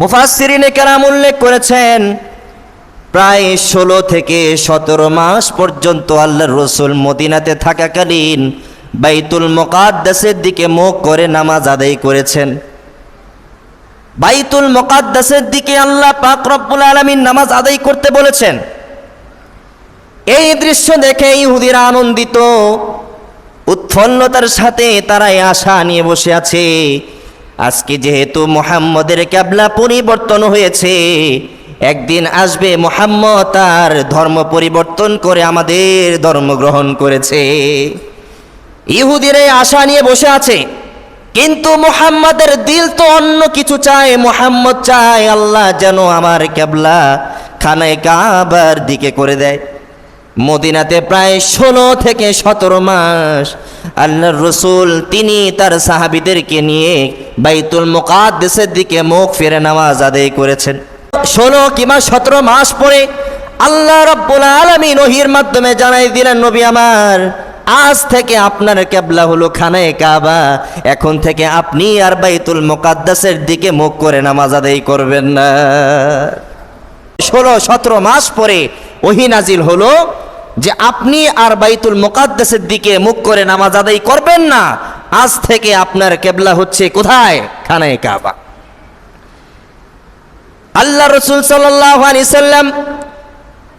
মুফাসসিরিনে কেরাম উল্লেখ করেছেন, প্রায় ষোলো থেকে সতেরো মাস পর্যন্ত আল্লাহর রসুল মদিনাতে থাকাকালীন বাইতুল মোকাদ্দাসের দিকে মুখ করে নামাজ আদায় করেছেন। বাইতুল মোকাদ্দাসের দিকে আল্লাহ পাক রব্বুল আলামিন নামাজ আদায় করতে বলেছেন। এই দৃশ্য দেখে ইহুদিরা আনন্দিত, উৎফুল্লতার সাথে তারা এই আশা নিয়ে বসে আছে। আজকে যেহেতু মোহাম্মদের ক্যাবলা পরিবর্তন হয়েছে, একদিন আসবে মোহাম্মদ তার ধর্ম পরিবর্তন করে আমাদের ধর্ম গ্রহণ করেছে। ইহুদির এই আশা নিয়ে বসে আছে, কিন্তু মোহাম্মদের দিল তো অন্য কিছু চায়। মোহাম্মদ চায় আল্লাহ যেন আমার ক্যাবলা খানায় কাবার দিকে করে দেয়। মদিনাতে প্রায় ষোলো থেকে সতেরো মাস আল্লাহর রসুল, তিনি তার সাহাবিদেরকে নিয়ে বাইতুল মোকাদ্দেসের দিকে মুখ ফিরে নামাজ আদায় করেছেন। ষোলো কিংবা সতেরো মাস পরে আল্লাহ রব্বুল আলমিন ওহির মাধ্যমে জানাই দিলেন, নবী আমার, আজ থেকে আপনার কেবলা হলো খানায় কাবা। এখন থেকে আপনি আর বাইতুল মোকাদ্দাসের দিকে মুখ করে নামাজ আদায় করবেন না। ষোলো সতেরো মাস পরে ওহি নাজিল হলো যে আপনি আর বাইতুল মোকাদ্দাসের দিকে মুখ করে নামাজ আদায় করবেন না, আজ থেকে আপনার কেবলা হচ্ছে কোথায়? খানায় কাবা। আল্লাহ রসুল সাল্লাম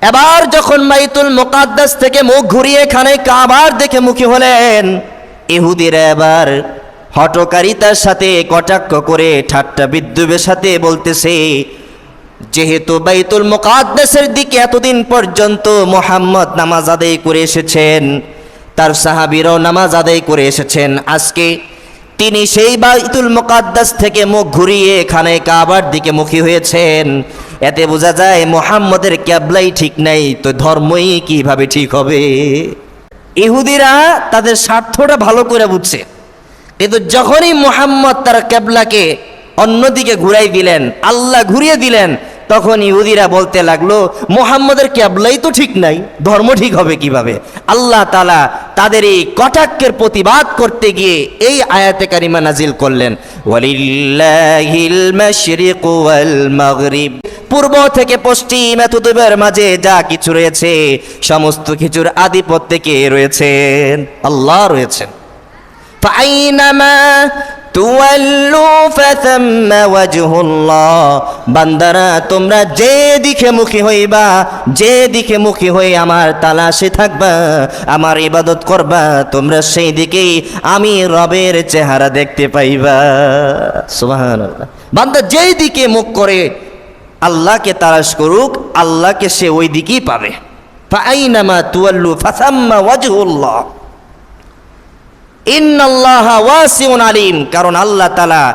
এবার যখন বাইতুল মোকাদ্দাস থেকে মুখ ঘুরিয়ে খানায় কাবার দেখে মুখী হলেন, ইহুদিরা এবার হটকারিতার সাথে কটাক্ষ করে, ঠাট্টা বিদ্যুবের সাথে বলতেছে যেহেতু বাইতুল মোকাদ্দাসের দিকে এতদিন পর্যন্ত মোহাম্মদ নামাজ আদায় করে এসেছেন, তার সাহাবিরাও নামাজ আদায় করে এসেছেন, আজকে তিনি সেই বাইতুল মোকাদ্দাস থেকে মুখ ঘুরিয়ে এখানে কাবার দিকে মুখী হয়েছেন। এতে বোঝা যায় মোহাম্মদের ক্যাবলাই ঠিক নাই, তো ধর্মই কীভাবে ঠিক হবে? ইহুদিরা তাদের স্বার্থটা ভালো করে বুঝছে। কিন্তু যখনই মোহাম্মদ তার ক্যাবলাকে অন্যদিকে ঘুরাই দিলেন, আল্লাহ ঘুরিয়ে দিলেন। তখন ইহুদিরা বলতে লাগল, মোহাম্মদের ক্যাবলাই তো ঠিক নাই, ধর্ম ঠিক হবে কীভাবে? আল্লাহ তালা তাদের এই কটাক্যের প্রতিবাদ করতে গিয়ে এই আয়াতে কারিমা নাজিল করলেন পূর্ব থেকে পশ্চিম এতদূবের মাঝে যা কিছু রয়েছে, সমস্ত কিছুর আধিপত্যকে রয়েছেন? আল্লাহ রয়েছেন। বান্দারা, তোমরা যে দিকে মুখী হইবা, যে দিকে মুখী হই আমার তালাশে থাকবা, আমার ইবাদত করবা, তোমরা সেই দিকেই আমি রবের চেহারা দেখতে পাইবা। সুবাহান বান্দা যেই দিকে মুখ করে, আল্লাহকে তালাশ করুক, আল্লাহকে সে ওই দিকেই পাবে। ফাইনামা তুয়াল্লু ফাসাম্মা ওয়াজহুল্লাহ। ইন্নাল্লাহ আলিম। কারণ আল্লাহ তালা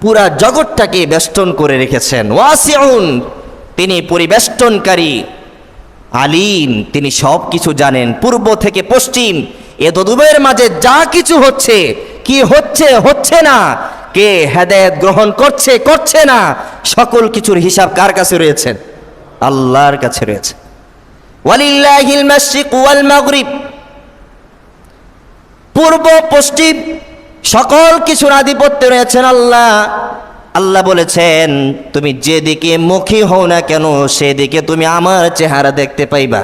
পুরা জগৎটাকে বেষ্টন করে রেখেছেন। ওয়াসিউন, তিনি পরিবেষ্টনকারী, আলিম, তিনি সব কিছু জানেন। পূর্ব থেকে পশ্চিম, এ দদুবের মাঝে যা কিছু হচ্ছে, কি হচ্ছে হচ্ছে না, কে হেদায়েত গ্রহণ করছে করছে না, সকল কিছুর হিসাব কার কাছে রয়েছেন আল্লাহর কাছে রয়েছে। ওয়ালিল্লাহিল মাশরিক ওয়াল মাগরিব। পূর্ব, পশ্চিম, সকল কিছুর আধিপত্য রয়েছেন আল্লাহ। আল্লাহ বলেছেন, তুমি যেদিকে মুখী হও না কেন, সেদিকে তুমি আমার চেহারা দেখতে পাইবা।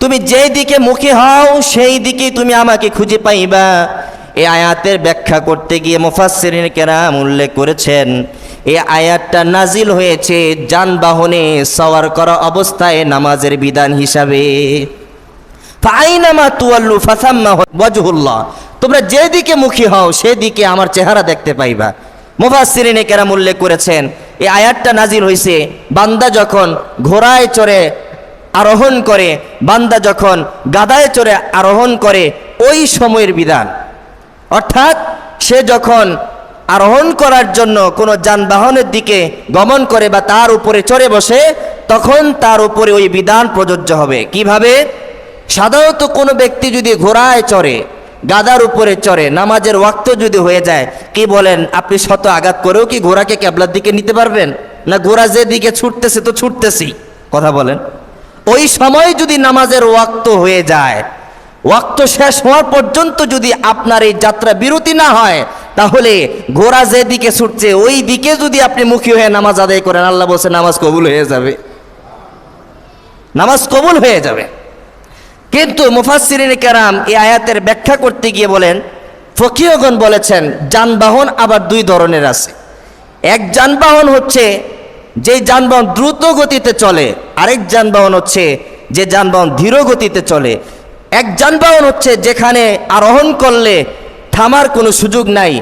তুমি যেই দিকে মুখী হও সেই দিকে তুমি আমাকে খুঁজে পাইবা। এই আয়াতের ব্যাখ্যা করতে গিয়ে মুফাসসিরিন কেরাম উল্লেখ করেছেন এই আয়াতটা নাজিল হয়েছে যানবাহনে সওয়ার করা অবস্থায় নামাজের বিধান হিসাবে। তুয়াল্লু ওয়াজহুল্লাহ। তোমরা যেদিকে মুখী হও সেদিকে আমার চেহারা দেখতে পাইবা। মুফাসসিরিনে কেরাম উল্লেখ করেছেন, এই আয়াতটা নাজিল হয়েছে বান্দা যখন ঘোড়ায় চড়ে আরোহণ করে, বান্দা যখন গাদায় চড়ে আরোহণ করে, ওই সময়ের বিধান। অর্থাৎ সে যখন আরোহণ করার জন্য কোনো যানবাহনের দিকে গমন করে বা তার উপরে চড়ে বসে, তখন তার উপরে ওই বিধান প্রযোজ্য হবে। কীভাবে? সাধারণত কোনো ব্যক্তি যদি ঘোড়ায় চড়ে, গাদার উপরে চড়ে, নামাজের ওয়াক্ত যদি হয়ে যায়, কি বলেন, আপনি শত আঘাত করেও কি ঘোড়াকে ক্যাবলার দিকে নিতে পারবেন? না ঘোড়া যে দিকে ছুটতেছে তো ছুটতেছি? কথা বলেন। ওই সময় যদি নামাজের ওয়াক্ত হয়ে যায়, ওয়াক্ত শেষ হওয়ার পর্যন্ত যদি আপনার এই যাত্রা বিরতি না হয় তাহলে ঘোড়া যেদিকে ছুটছে, ওই দিকে যদি আপনি মুখী হয়ে নামাজ আদায় করেন, আল্লাহ বলছে নামাজ কবুল হয়ে যাবে। নামাজ কবুল হয়ে যাবে। কিন্তু মুফাসসিরিন কেরাম এই আয়াতের ব্যাখ্যা করতে গিয়ে বলেন ফকিয়গণ বলেছেন, যানবাহন আবার দুই ধরনের আছে। এক যানবাহন হচ্ছে যে যানবাহন দ্রুত গতিতে চলে, আরেক যানবাহন হচ্ছে যে যানবাহন ধীর গতিতে চলে। এক যানবাহন হচ্ছে যেখানে আরোহণ করলে থামার কোনো সুযোগ নাই,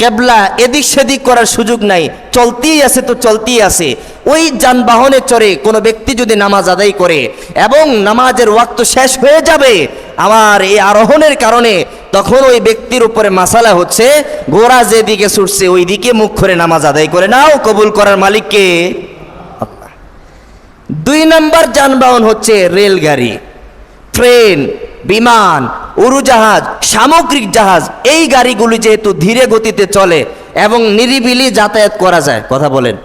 কেবলা এদিক সেদিক করার সুযোগ নাই, চলতেই আছে তো চলতেই আছে। ওই যানবাহনে চড়ে কোনো ব্যক্তি যদি নামাজ আদায় করে এবং নামাজের ওয়াক্ত শেষ হয়ে যাবে আমার এই আরোহণের কারণে, তখন ওই ব্যক্তির উপরে মাসালা হচ্ছে, ঘোড়া যেদিকে ছুটছে ওই দিকে মুখ করে নামাজ আদায় করে নাও, কবুল করার মালিককে। দুই নম্বর যানবাহন হচ্ছে রেলগাড়ি, ট্রেন। বিমান, উড়োজাহাজ, সামগ্রিক জাহাজ, এই গাড়িগুলি যেহেতু ধীরে গতিতে চলে এবং নিরিবিলি যাতায়াত করা যায়, কথা বলেন।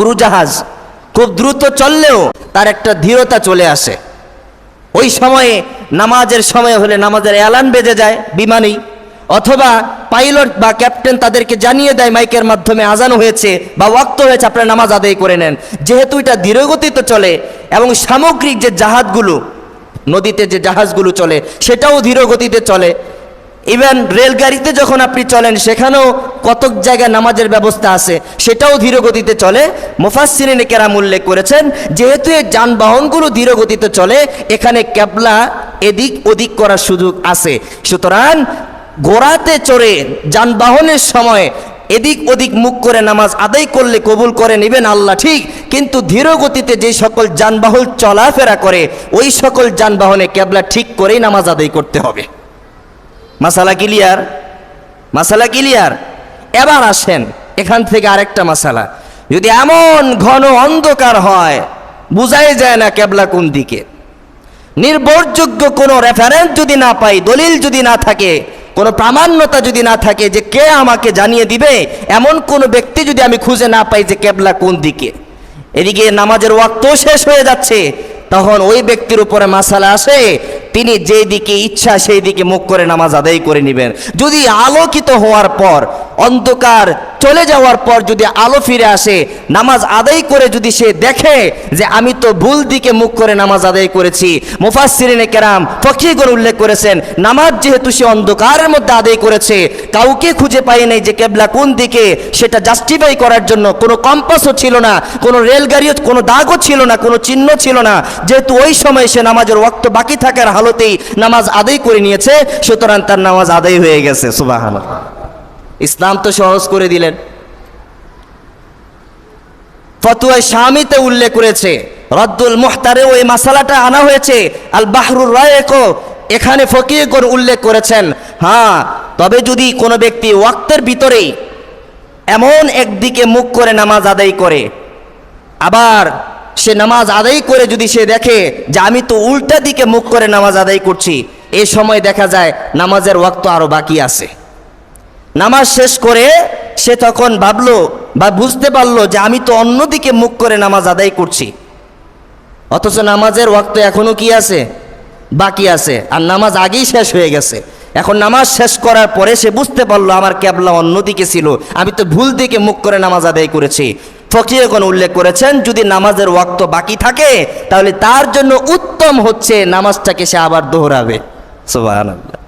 উড়োজাহাজ খুব দ্রুত চললেও তার একটা ধীরতা চলে আসে। ওই সময়ে নামাজের সময় হলে নামাজের অ্যালার্ম বেজে যায় বিমানেই, অথবা পাইলট বা ক্যাপ্টেন তাদেরকে জানিয়ে দেয় মাইকের মাধ্যমে আজানো হয়েছে বা ওয়াক্ত হয়েছে, আপনারা নামাজ আদায় করে নেন। যেহেতু এটা ধীরগতিতে চলে এবং সামগ্রিক যে জাহাজগুলো নদীতে যে জাহাজগুলো চলে, সেটাও ধীর গতিতে চলে। ইভেন রেলগাড়িতে যখন আপনি চলেন, সেখানেও কতক জায়গায় নামাজের ব্যবস্থা আছে, সেটাও ধীর গতিতে চলে। মুফাসসিরিনে কেরাম উল্লেখ করেছেন, যেহেতু এই যানবাহনগুলো ধীর গতিতে চলে, এখানে ক্যাবলা এদিক ওদিক করার সুযোগ আছে। সুতরাং গোড়াতে চড়ে যানবাহনের সময় এদিক ওদিক মুখ করে নামাজ আদায় করলে কবুল করে নেবেন আল্লাহ, ঠিক। কিন্তু ধীর গতিতে যে সকল যানবাহন চলাফেরা করে, ওই সকল যানবাহনে ক্যাবলা ঠিক করেই নামাজ আদায় করতে হবে। মাসালা ক্লিয়ার? মাসালা ক্লিয়ার? এবার আসেন, এখান থেকে আরেকটা মাসালা। যদি এমন ঘন অন্ধকার হয়, বুঝাই যায় না ক্যাবলা কোন দিকে। নির্ভরযোগ্য কোনো রেফারেন্স যদি না পাই, দলিল যদি না থাকে কোনো প্রামাণ্যতা যদি না থাকে যে কে আমাকে জানিয়ে দিবে, এমন কোনো ব্যক্তি যদি আমি খুঁজে না পাই যে কেবলা কোন দিকে। এদিকে নামাজের ওয়াক্ত শেষ হয়ে যাচ্ছে, তখন ওই ব্যক্তির উপরে মাসালা আসে, তিনি যেই দিকে ইচ্ছা সেই দিকে মুখ করে নামাজ আদায় করে নেবেন। যদি আলোকিত হওয়ার পর অন্ধকার চলে যাওয়ার পর যদি আলো ফিরে আসে, নামাজ আদায় করে যদি সে দেখে যে আমি তো ভুল দিকে মুখ করে নামাজ আদায় করেছি। মুফাসসিরিনে কেরাম ফকিগণ উল্লেখ করেছেন, নামাজ যেহেতু সে অন্ধকারের মধ্যে আদায় করেছে, কাউকে খুঁজে পাই নাই যে কেবলা কোন দিকে, সেটা জাস্টিফাই করার জন্য কোনো কম্পাসও ছিল না, কোনো রেলগাড়িও, কোনো দাগও ছিল না, কোনো চিহ্ন ছিল না। যেহেতু ওই সময় সে নামাজের ওয়াক্ত বাকি থাকার হালতেই নামাজ আদায় করে নিয়েছে, সুতরাং তার নামাজ আদায় হয়ে গেছে সুবাহান ইসলাম তো সহজ করে দিলেন। ফতুয়ায় স্বামীতে উল্লেখ করেছে, রদ্দুল মুহতারে ওই মাসালাটা আনা হয়েছে, আল বাহরুর রায়কো, এখানে ফকিরগণ উল্লেখ করেছেন হ্যাঁ তবে যদি কোনো ব্যক্তি ওয়াক্তের ভিতরে এমন একদিকে মুখ করে নামাজ আদায় করে, আবার সে নামাজ আদায় করে যদি সে দেখে যে আমি তো উল্টা দিকে মুখ করে নামাজ আদায় করছি, এ সময় দেখা যায় নামাজের ওয়াক্ত আরও বাকি আছে। নামাজ শেষ করে সে তখন ভাবলো বা বুঝতে পারল যে আমি তো অন্যদিকে মুখ করে নামাজ আদায় করছি। অথচ নামাজের ওয়াক্ত এখনও কি আছে? বাকি আছে। আর নামাজ আগেই শেষ হয়ে গেছে। এখন নামাজ শেষ করার পরে সে বুঝতে পারল আমার ক্যাবলা অন্যদিকে ছিল। আমি তো ভুল দিকে মুখ করে নামাজ আদায় করেছি। ফকিরগণ উল্লেখ করেছেন, যদি নামাজের ওয়াক্ত বাকি থাকে, তাহলে তার জন্য উত্তম হচ্ছে নামাজটাকে সে আবার দোহরাবে। সুবহানাল্লাহ।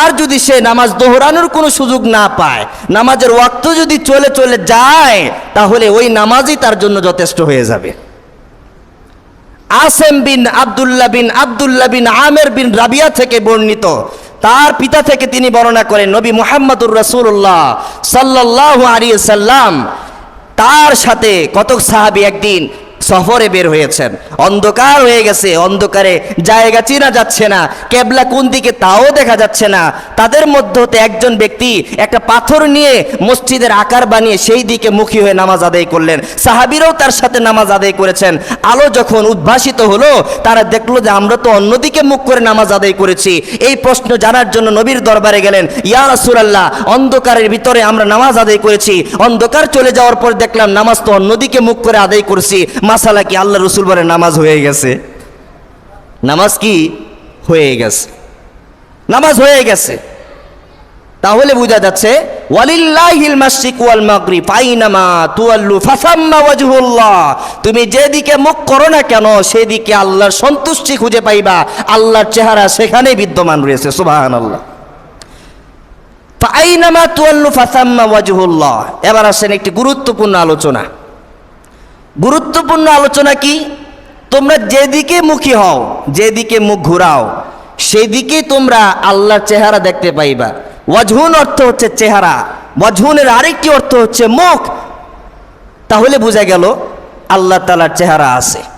আর যদি সে নামাজ দোহরানোর কোনো সুযোগ না পায়, নামাজের ওয়াক্ত যদি চলে চলে যায়, তাহলে ওই নামাজই তার জন্য যথেষ্ট হয়ে যাবে। আসেম বিন আবদুল্লাহ বিন আবদুল্লাহ বিন আমের বিন রাবিয়া থেকে বর্ণিত, তার পিতা থেকে তিনি বর্ণনা করেন, নবী মুহাম্মদুর রাসূলুল্লাহ সাল্লাল্লাহু আলাইহি সাল্লাম তার সাথে কতক সাহাবী একদিন সফরে বের হয়েছেন। অন্ধকার হয়ে গেছে, অন্ধকারে জায়গা চেনা যাচ্ছে না, কেবলা কোন দিকে তাও দেখা যাচ্ছে না। তাদের মধ্যে হতে একজন ব্যক্তি একটা পাথর নিয়ে মসজিদের আকার বানিয়ে সেই দিকে মুখী হয়ে নামাজ আদায় করলেন। সাহাবিরাও তার সাথে নামাজ আদায় করেছেন। আলো যখন উদ্ভাসিত হলো, তারা দেখল যে আমরা তো অন্যদিকে মুখ করে নামাজ আদায় করেছি। এই প্রশ্ন জানার জন্য নবীর দরবারে গেলেন, ইয়া রাসূলুল্লাহ, অন্ধকারের ভিতরে আমরা নামাজ আদায় করেছি। অন্ধকার চলে যাওয়ার পর দেখলাম নামাজ তো অন্যদিকে মুখ করে আদায় করছি। মাসালা কি আল্লাহ রসুল বলে নামাজ হয়ে গেছে? নামাজ কি? হয়ে গেছে। নামাজ হয়ে গেছে। তাহলে বোঝা যাচ্ছে ওয়াল তুয়াল্লু, ফাসাম্মা তুমি যেদিকে মুখ করো না কেন, সেদিকে আল্লাহর সন্তুষ্টি খুঁজে পাইবা। আল্লাহর চেহারা সেখানে বিদ্যমান রয়েছে, সুবহানাল্লাহ। আইনামা তুয়াল্লু ফাসাম্মা ওয়াজহুল্লাহ। এবার আসেন একটি গুরুত্বপূর্ণ আলোচনা। গুরুত্বপূর্ণ আলোচনা কি? তোমরা যেদিকে মুখী হও, যেদিকে মুখ ঘুরাও, সেদিকে তোমরা আল্লাহর চেহারা দেখতে পাইবা। ওয়াজহুন অর্থ হচ্ছে চেহারা। ওয়াজহুনের আরেকটি অর্থ হচ্ছে মুখ। তাহলে বোঝা গেল, আল্লাহ তালার চেহারা আছে।